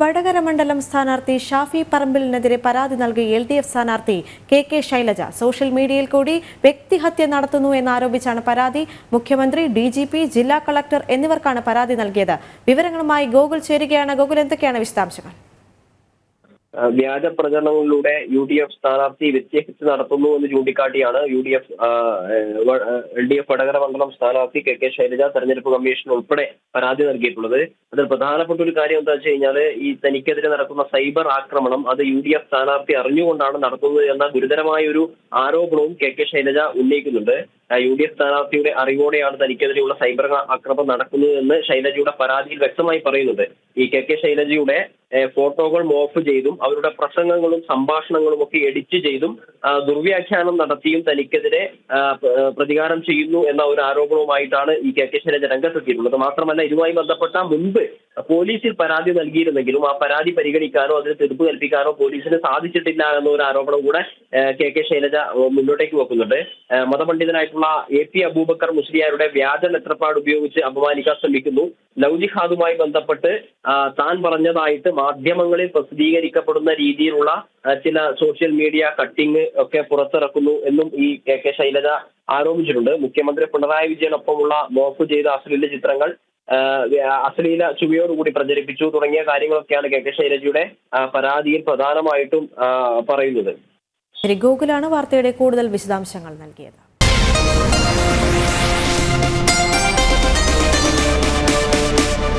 വടകര മണ്ഡലം സ്ഥാനാർത്ഥി ഷാഫി പറമ്പിലിനെതിരെ പരാതി നൽകിയ എൽ ഡി എഫ് സ്ഥാനാർത്ഥി കെ കെ ശൈലജ. സോഷ്യൽ മീഡിയയിൽ കൂടി വ്യക്തിഹത്യ നടത്തുന്നു എന്നാരോപിച്ചാണ് പരാതി. മുഖ്യമന്ത്രി ഡി ജി പി ജില്ലാ കളക്ടർ എന്നിവർക്കാണ് പരാതി നൽകിയത്. വിവരങ്ങളുമായി ഗോകുൽ ചേരുകയാണ്. ഗോകുൽ എന്തൊക്കെയാണ് വിശദാംശങ്ങൾ? വ്യാജ പ്രചരണങ്ങളിലൂടെ യു ഡി എഫ് സ്ഥാനാർത്ഥി വ്യത്യസ്ത നടത്തുന്നു എന്ന് ചൂണ്ടിക്കാട്ടിയാണ് U D F L D F Vadakara മണ്ഡലം സ്ഥാനാർത്ഥി കെ കെ ശൈലജ തെരഞ്ഞെടുപ്പ് കമ്മീഷൻ ഉൾപ്പെടെ പരാതി നൽകിയിട്ടുള്ളത്. അതിൽ പ്രധാനപ്പെട്ട ഒരു കാര്യം എന്താ വെച്ച് കഴിഞ്ഞാൽ ഈ തനിക്കെതിരെ നടക്കുന്ന സൈബർ ആക്രമണം അത് യു ഡി എഫ് സ്ഥാനാർത്ഥി അറിഞ്ഞുകൊണ്ടാണ് നടത്തുന്നത് എന്ന ഗുരുതരമായ ഒരു ആരോപണവും കെ കെ ശൈലജ ഉന്നയിക്കുന്നുണ്ട്. യു ഡി എഫ് സ്ഥാനാർത്ഥിയുടെ അറിവോടെയാണ് തനിക്കെതിരെയുള്ള സൈബർ ആക്രമണം നടക്കുന്നത് എന്ന് ശൈലജയുടെ പരാതിയിൽ വ്യക്തമായി പറയുന്നുണ്ട്. ഈ കെ കെ ശൈലജയുടെ ഫോട്ടോകൾ മോഫ് ചെയ്തും അവരുടെ പ്രസംഗങ്ങളും സംഭാഷണങ്ങളും ഒക്കെ എഡിറ്റ് ചെയ്തും ദുർവ്യാഖ്യാനം നടത്തിയും തനിക്കെതിരെ പ്രതികാരം ചെയ്യുന്നു എന്ന ഒരു ആരോപണവുമായിട്ടാണ് ഈ കെ കെ ശൈലജ രംഗത്തെത്തിയിട്ടുള്ളത്. മാത്രമല്ല ഇതുമായി ബന്ധപ്പെട്ട മുൻപ് പോലീസിൽ പരാതി നൽകിയിരുന്നെങ്കിലും ആ പരാതി പരിഗണിക്കാനോ അതിന് തീർപ്പ് കൽപ്പിക്കാനോ പോലീസിന് സാധിച്ചിട്ടില്ല എന്നൊരു ആരോപണം കൂടെ കെ കെ ശൈലജ മുന്നോട്ടേക്ക് വെക്കുന്നുണ്ട്. മതപണ്ഡിതനായിട്ടുള്ള എ പി അബൂബക്കർ മുസ്ലിയാരുടെ വ്യാജ ലെത്രപ്പാട് ഉപയോഗിച്ച് അപമാനിക്കാൻ ശ്രമിക്കുന്നു. ലവ് ജിഹാദുമായി ബന്ധപ്പെട്ട് താൻ പറഞ്ഞതായിട്ട് മാധ്യമങ്ങളിൽ പ്രസിദ്ധീകരിക്കപ്പെടുന്ന രീതിയിലുള്ള ചില സോഷ്യൽ മീഡിയ കട്ടിങ് ഒക്കെ പുറത്തിറക്കുന്നു എന്നും ഈ കെ കെ ശൈലജ ആരോപിച്ചിട്ടുണ്ട്. മുഖ്യമന്ത്രി പിണറായി വിജയനൊപ്പമുള്ള മോഫ് ചെയ്ത അശ്ലീല ചിത്രങ്ങൾ അശ്ലീല ചുവയോടുകൂടി പ്രചരിപ്പിച്ചു തുടങ്ങിയ കാര്യങ്ങളൊക്കെയാണ് കെ കെ ശൈലജയുടെ പരാതിയിൽ പ്രധാനമായിട്ടും പറയുന്നത്. ഗോകുലാണ് വാർത്തയുടെ കൂടുതൽ വിശദാംശങ്ങൾ നൽകിയത്.